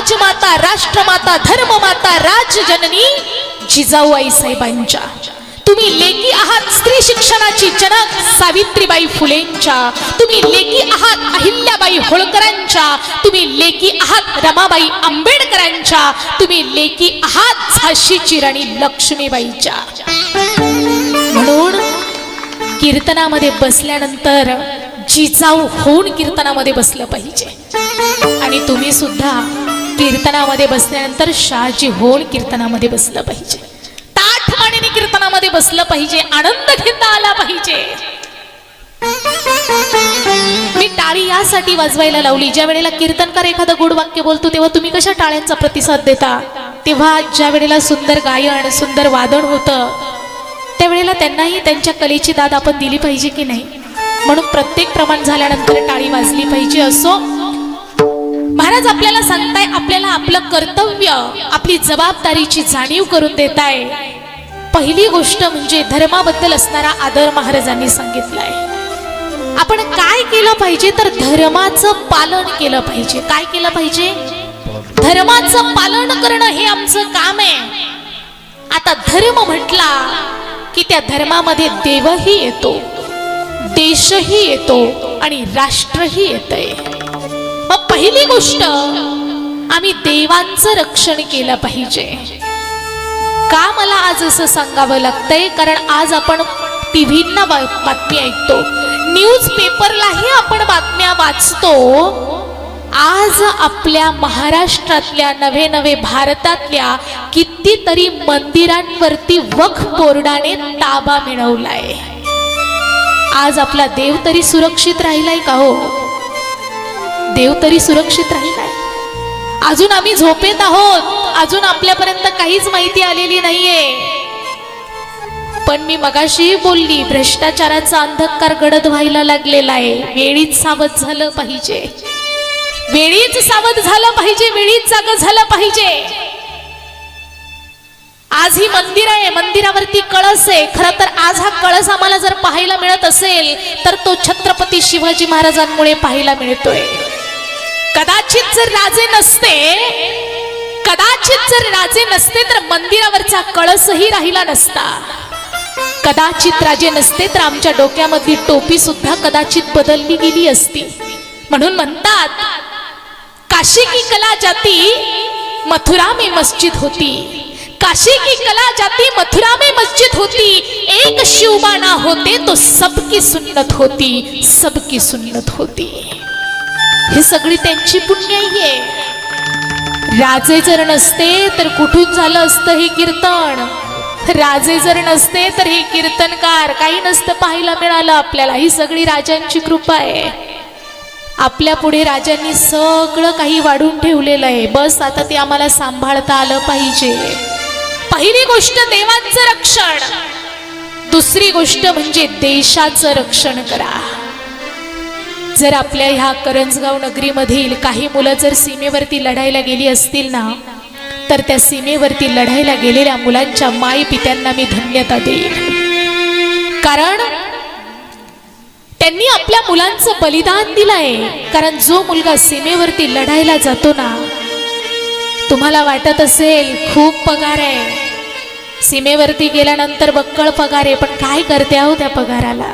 राजमाता राष्ट्रमाता धर्ममाता राजजननी जिजाऊआई साहेबांच्या. तुम्ही लेकी आहात स्त्री शिक्षणाची जनक सावित्रीबाई फुलेंच्या. तुम्ही लेकी आहात अहिल्याबाई होळकरांच्या. तुम्ही लेकी आहात रमाबाई आंबेडकरांच्या. तुम्ही लेकी आहात झाशीची राणी लक्ष्मीबाईच्या. म्हणून कीर्तनामध्ये बसल्यानंतर जिजाऊ होऊन कीर्तनामध्ये बसलं पाहिजे. आणि तुम्ही सुद्धा कीर्तनामध्ये बसल्यानंतर शहाजी होळ कीर्तनामध्ये बसलं पाहिजे. ताठमानेने कीर्तनामध्ये बसलं पाहिजे. आनंद घेता आला पाहिजे. मी टाळी यासाठी वाजवायला लावली. ज्या वेळेला कीर्तनकार एखादं गोड वाक्य बोलतो तेव्हा तुम्ही कशा टाळ्यांचा प्रतिसाद देता? तेव्हा ज्या वेळेला सुंदर गायन सुंदर वादन होतं त्यावेळेला त्यांनाही त्यांच्या कलेची दाद आपण दिली पाहिजे की नाही? म्हणून प्रत्येक प्रमाण झाल्यानंतर टाळी वाजली पाहिजे. असो महाराज आपल्याला सांगताय आपल्याला आपलं कर्तव्य आपली जबाबदारीची जाणीव करून देत आहे पहिली गोष्ट म्हणजे धर्माबद्दल असणारा आदर महाराजांनी सांगितलाय. आपण काय केलं पाहिजे? तर धर्माचं पालन केलं पाहिजे. काय केलं पाहिजे? धर्माचं पालन करणं हे आमचं काम आहे. आता धर्म म्हटला की त्या धर्मामध्ये देवही येतो देशही येतो आणि राष्ट्रही येतंय. आहे पहिली गोष्ट आम्ही देवांचं रक्षण केलं पाहिजे. का मला आज असं सांगावं लागतंय? कारण आज आपण टीव्हींना बातमी ऐकतो. न्यूज पेपरलाही आपण बातम्या वाचतो. आज आपल्या महाराष्ट्रातल्या नवे नवे भारतातल्या कितीतरी मंदिरांवरती वख बोर्डाने ताबा मिळवलाय. आज आपला देव तरी सुरक्षित राहिलाय का हो? देव तरी सुरक्षित राहिलाय अजून आम्ही झोपेत आहोत. अजून आपल्यापर्यंत काहीच माहिती आलेली नाहीये. पण मी मगाशी बोलली भ्रष्टाचाराचा अंधकार गडद व्हायला लागलेला आहे. वेळीच सावध झालं पाहिजे. वेळीच सावध झालं पाहिजे वेळीच जाग झालं पाहिजे. आज ही मंदिर आहे मंदिरावरती कळस आहे. खर तर आज हा कळस आम्हाला जर पाहायला मिळत असेल तर तो छत्रपती शिवाजी महाराजांमुळे पाहायला मिळतोय. कदाचित जर राजे नसते कदाचित जर राजे नसते तर मंदिरावरचा कळसही राहिला नसता. कदाचित राजे नसते तर आमच्या डोक्यामधली टोपी सुद्धा कदाचित बदलली गेली असती. म्हणून म्हणतात काशी की कला जाती मथुरा में मस्जिद होती. काशी की कला जाती मथुरा में मस्जिद होती. एक शिवबाना होते तो सबकी सुन्नत होती सबकी सुन्नत होती. हे सगळी त्यांची पुण्याई आहे. राजे जर नसते तर कुठून झालं असतं हे कीर्तन? राजे जर नसते तर हे कीर्तनकार काही नसतं पाहायला मिळालं आपल्याला. ही सगळी राजांची कृपा आहे. आपल्या पुढे राजांनी सगळं काही वाढून ठेवलेलं आहे. बस आता ते आम्हाला सांभाळता आलं पाहिजे. पहिली गोष्ट देवांचं रक्षण. दुसरी गोष्ट म्हणजे देशाचं रक्षण करा. जर आपल्या ह्या करंजगाव नगरीमधील काही मुलं जर सीमेवरती लढायला गेली असतील ना तर त्या सीमेवरती लढायला गेलेल्या मुलांच्या माई पित्यांना मी धन्यता देईन. कारण त्यांनी आपल्या मुलांचं बलिदान दिलंय. कारण जो मुलगा सीमेवरती लढायला जातो ना तुम्हाला वाटत असेल खूप पगार आहे. सीमेवरती गेल्यानंतर बक्कळ पगार आहे पण काय करते आहो त्या पगाराला?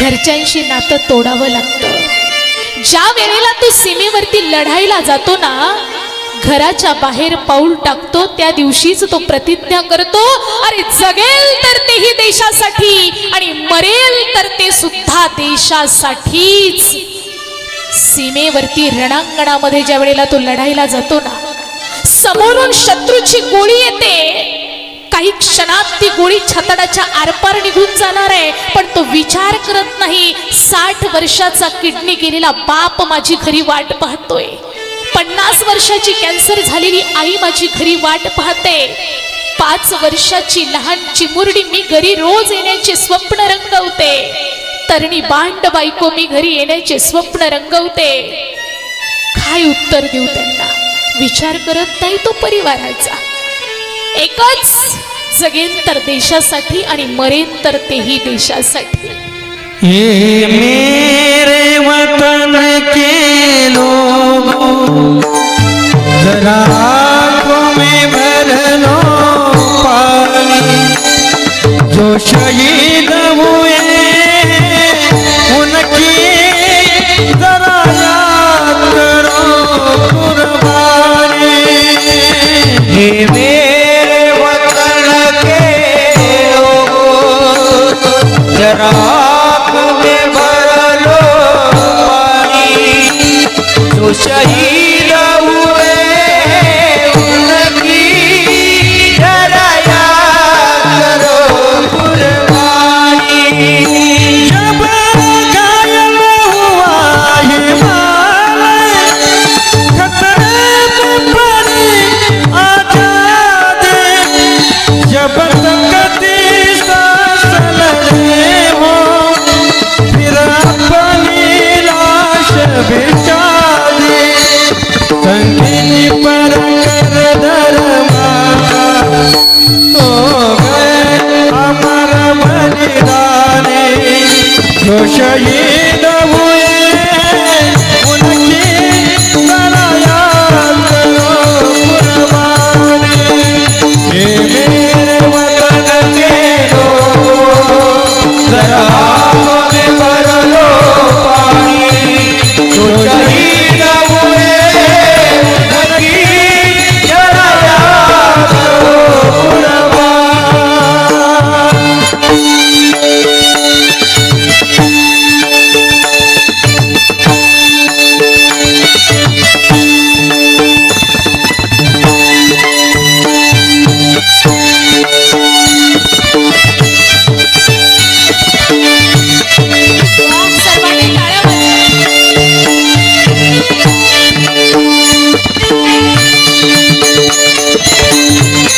घरच्यांशी नातं तोडावं लागतं. ज्या वेळेला तू सीमेवरती लढायला जातो ना घराच्या बाहेर पाऊल टाकतो त्या दिवशीच तो प्रतिज्ञा करतो अरे जगेल तर तेही देशासाठी आणि मरेल तर ते सुद्धा देशासाठीच. सीमेवरती रणांगणामध्ये ज्या वेळेला तो लढायला जातो ना समोरून शत्रूची गोळी येते काही क्षणात ती गोळी छतडाच्या आरपार निघून जाणार आहे. पण तो विचार करत नाही साठ वर्षाचा किडनी गेलेला बाप माझी घरी वाट पाहतोय. पन्नास वर्षाची कॅन्सर झालेली आई माझी घरी वाट पाहते. पाच वर्षाची लहान चिमुरडी मी घरी रोज येण्याचे स्वप्न रंगवते. तरणी बांड बायको मी घरी येण्याचे स्वप्न रंगवते. काय उत्तर देऊ त्यांना? विचार करत नाही तो परिवाराचा. एकच जगेन तर देशासाठी आणि मरेन तर तेही देशासाठी. ये मेरे वतन के भरलो जरा आंखों में भर जो शहीद हुए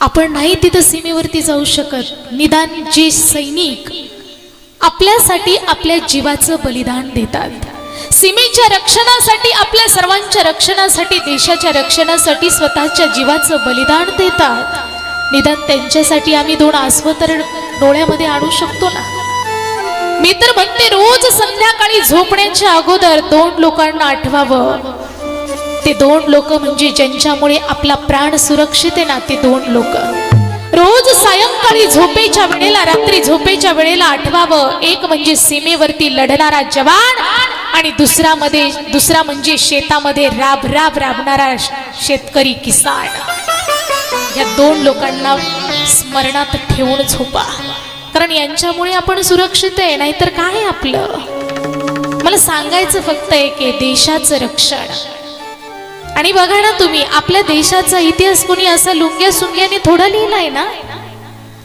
आपण नाही तिथं सीमेवरती जाऊ शकत. निदान जे सैनिक आपल्यासाठी आपल्या जीवाचं बलिदान देतात. सीमेच्या रक्षणासाठी आपल्या सर्वांच्या रक्षणासाठी देशाच्या रक्षणासाठी स्वतःच्या जीवाचं बलिदान देतात. निदान त्यांच्यासाठी आम्ही दोन आसवं तर डोळ्यामध्ये आणू शकतो ना? मी तर म्हणते रोज संध्याकाळी झोपण्याच्या अगोदर दोन लोकांना आठवावं. ते दोन लोक म्हणजे ज्यांच्यामुळे आपला प्राण सुरक्षित आहे ना ते दोन लोक. रोज सायंकाळी झोपेच्या वेळेला रात्री झोपेच्या वेळेला आठवावं. एक म्हणजे सीमेवरती लढणारा जवान आणि दुसरा मध्ये दुसरा म्हणजे शेतामध्ये राब राब राबणारा शेतकरी किसान. या दोन लोकांना स्मरणात ठेवून झोपा. कारण यांच्यामुळे आपण सुरक्षित आहे नाहीतर काय आपलं? मला सांगायचं फक्त आहे देशाचं रक्षण. आणि बघा ना तुम्ही आपल्या देशाचा इतिहास कुणी असा लुंग्या सुंग्याने थोडा लिहिलाय ना?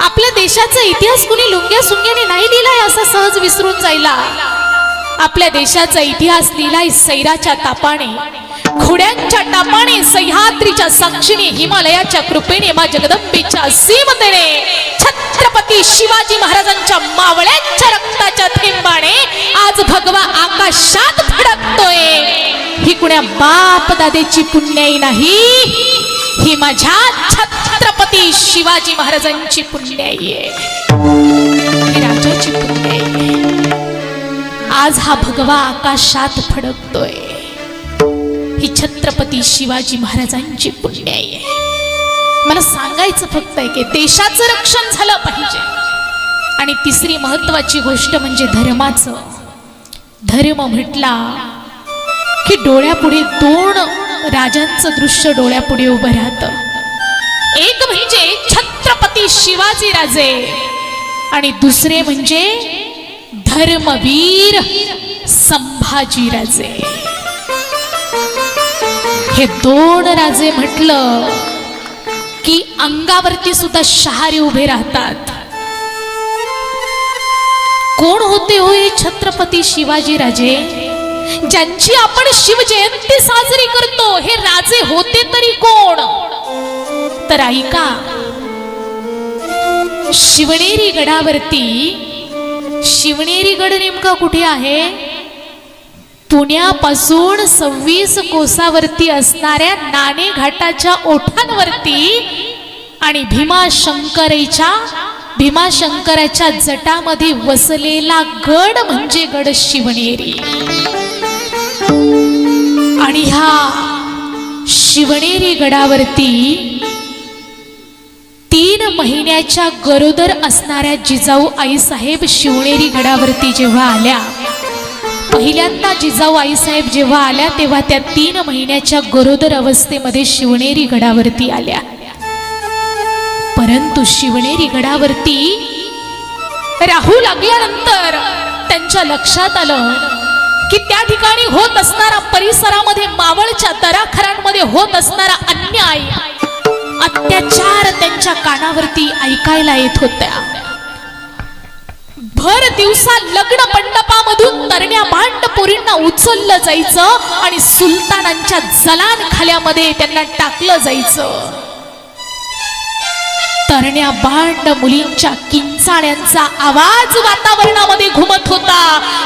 आपल्या देशाचा इतिहास कुणी लुंग्या सुंग्याने नाही लिहिलाय असा सहज विसरून जायला? आपल्या देशाचा इतिहास लिहिलाय सैराच्या तापाने. घोड्यांच्या टापाने सह्याद्रीच्या साक्षीने हिमालयाच्या कृपेने मा जगदंबेच्या सीमतेने छत्रपती शिवाजी महाराजांच्या मावळ्यांच्या रक्ताच्या थेंबाने आज भगवा आकाशात कुण्या बाप दादेची पुण्याई नाही ही माझ्या छत्रपती शिवाजी महाराजांची पुण्याई आहे. राजाची पुण्याई आज हा भगवा आकाशात फडकतोय. ही छत्रपती शिवाजी महाराजांची पुण्याई आहे. मला सांगायचं फक्त आहे की देशाचं रक्षण झालं पाहिजे. आणि तिसरी महत्वाची गोष्ट म्हणजे धर्माचं. धर्म म्हटला की डोळ्यापुढे दोन राजांचं दृश्य डोळ्यापुढे उभं राहतं. एक म्हणजे छत्रपती शिवाजी राजे आणि दुसरे म्हणजे धर्मवीर संभाजी राजे. हे दोन राजे म्हटलं की अंगावरती सुद्धा शहारे उभे राहतात. कोण होते हो हे छत्रपती शिवाजी राजे? ज्यांची आपण शिवजयंती साजरी करतो हे राजे होते तरी कोण? तर ऐका शिवनेरी गडावरती शिवनेरी गड नेमका कुठे आहे? पुण्यापासून सव्वीस कोसावरती असणाऱ्या नाणे घाटाच्या ओठांवरती आणि भीमाशंकरेच्या भीमाशंकराच्या जटामध्ये वसलेला गड म्हणजे गड शिवनेरी. आणि ह्या शिवनेरी गडावरती तीन महिन्याच्या गरोदर असणाऱ्या जिजाऊ आईसाहेब शिवनेरी गडावरती जेव्हा आल्या पहिल्यांदा जिजाऊ आईसाहेब जेव्हा आल्या तेव्हा त्या तीन महिन्याच्या गरोदर अवस्थेमध्ये शिवनेरी गडावरती आल्या. परंतु शिवनेरी गडावरती राहू लागल्यानंतर त्यांच्या लक्षात आलं की त्या ठिकाणी होत असणारा परिसरामध्ये मावळच्या दराखरांमध्ये होत असणारा अन्याय अत्याचार त्यांच्या कानावरती ऐकायला येत होत्या. भर दिवसा लग्न मंडपामधून तरण्या भांड पोरींना उचललं जायचं आणि सुलतानांच्या जलान खाल्यामध्ये त्यांना टाकलं जायचं. तरण्या बांड मुलींच्या किंचाळ्यांचा आवाज वातावरणामध्ये घुमत होता.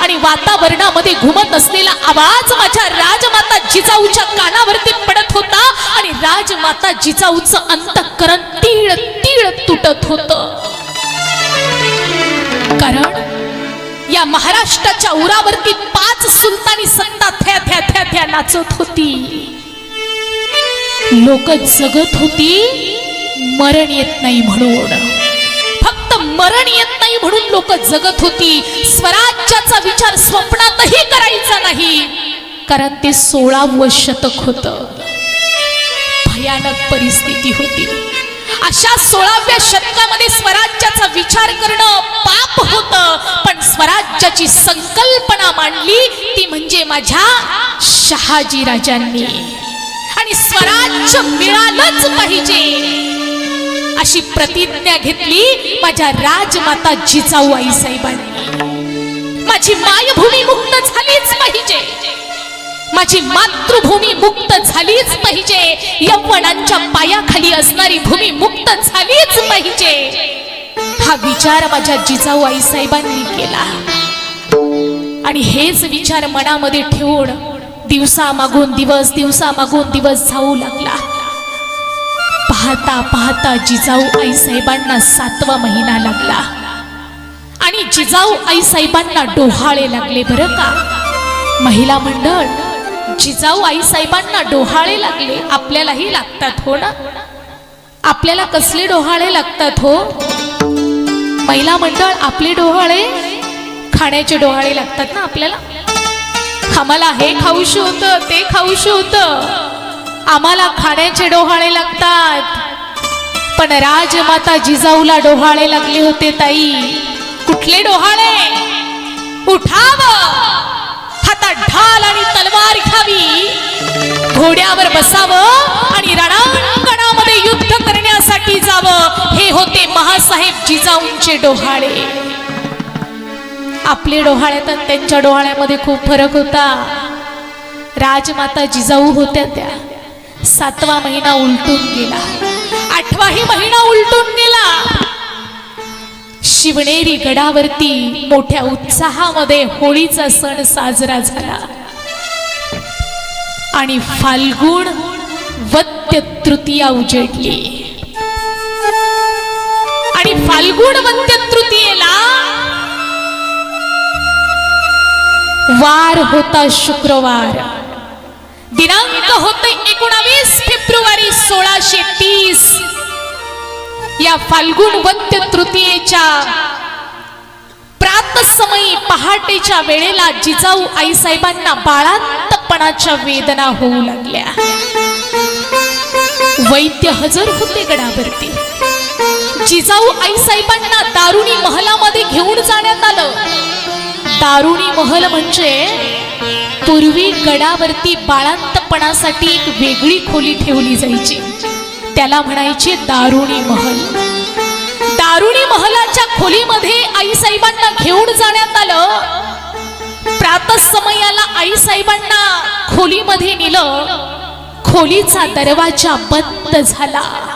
आणि वातावरणामध्ये घुमत असलेला आवाज माझ्या राजमाता जिजाऊच्या कानावरती पडत होता. आणि राजमाता जिजाऊचं अंतःकरण तीळ तीळ तुटत होत. कारण या महाराष्ट्राच्या उरावरती पाच सुलतानी सत्ता थ्या थ्या थ्या थ्या नाचत होती. लोक जगत होती. मरण येत नाही म्हणून. फक्त मरण येत नाही म्हणून लोक जगत होती. स्वराज्याचा विचार स्वप्नातही करायचा नाही. कारण ते सोळावं शतक होत. भयानक परिस्थिती होती. अशा सोळाव्या शतकामध्ये स्वराज्याचा विचार करणं पाप होत. पण स्वराज्याची संकल्पना मांडली ती म्हणजे माझ्या शहाजी राजांनी आणि स्वराज्य मिळालंच पाहिजे. अशी प्रतिज्ञा घेतली माझ्या राजमाता जिजाऊ आई साहेबांनी माझी मायभूमी मुक्त झालीच पाहिजे. माझी मातृभूमी मुक्त झालीच पाहिजे. यवनांच्या पायाखाली असणारी भूमी मुक्त झालीच पाहिजे. हा विचार माझ्या जिजाऊ आई साहेबांनी केला. आणि हेच विचार मनामध्ये ठेवून दिवसा मागून दिवस दिवसा मागून दिवस जाऊ लागला. पाहता पाहता जिजाऊ आई साहेबांना सातवा महिना लागला. आणि जिजाऊ आई साहेबांना डोहाळे लागले बरं का? महिला मंडळ जिजाऊ आई साहेबांना डोहाळे लागले. आपल्यालाही लागतात हो ना? आपल्याला कसले डोहाळे लागतात हो? महिला मंडळ आपले डोहाळे? खाण्याचे डोहाळे लागतात ना आपल्याला? आम्हाला हे खाऊशी होतं ते खाऊशी होतं. आम्हाला खाण्याचे डोहाळे लागतात. पण राजमाता जिजाऊला डोहाळे लागले होते ताई. कुठले डोहाळे? उठाव. हातात ढाल आणि तलवार घ्यावी. घोड्यावर बसावं आणि रणांगणामध्ये युद्ध करण्यासाठी जावं. हे होते महासाहेब जिजाऊंचे डोहाळे. आपले डोहाळ्यात आणि त्यांच्या डोहाळ्यामध्ये खूप फरक होता. राजमाता जिजाऊ होत्या त्या. सातवा महिना उलटून गेला. आठवाही महिना उलटून गेला. शिवनेरी गडावरती मोठ्या उत्साहामध्ये होळीचा सण साजरा झाला. आणि फाल्गुण वत्य तृतीया उजेडली. आणि फाल्गुण वत्य तृतीयेला वार होता शुक्रवार. दिनांक होते एकोणावीस फेब्रुवारी सोळाशे तीस. या फाल्गुन वत्य तृतीयेच्या प्रातसमयी पहाटेच्या वेळेला जिजाऊ आई साहेबांना बाळांतपणाच्या वेदना होऊ लागल्या. वैद्य हजर होते गडावरती. जिजाऊ आई साहेबांना दारुणी महलामध्ये घेऊन जाण्यात आलं. दारुणी महल म्हणजे पूर्वी गडावरती बाळांतपणासाठी एक वेगळी खोली ठेवली जायची. त्याला म्हणायचे दारुणी महल. दारुणी महलाच्या खोलीमध्ये आई साहेबांना घेऊन जाण्यात आलं. प्रातसमयाला आई साहेबांना खोलीमध्ये नेलं. खोलीचा दरवाजा बंद झाला.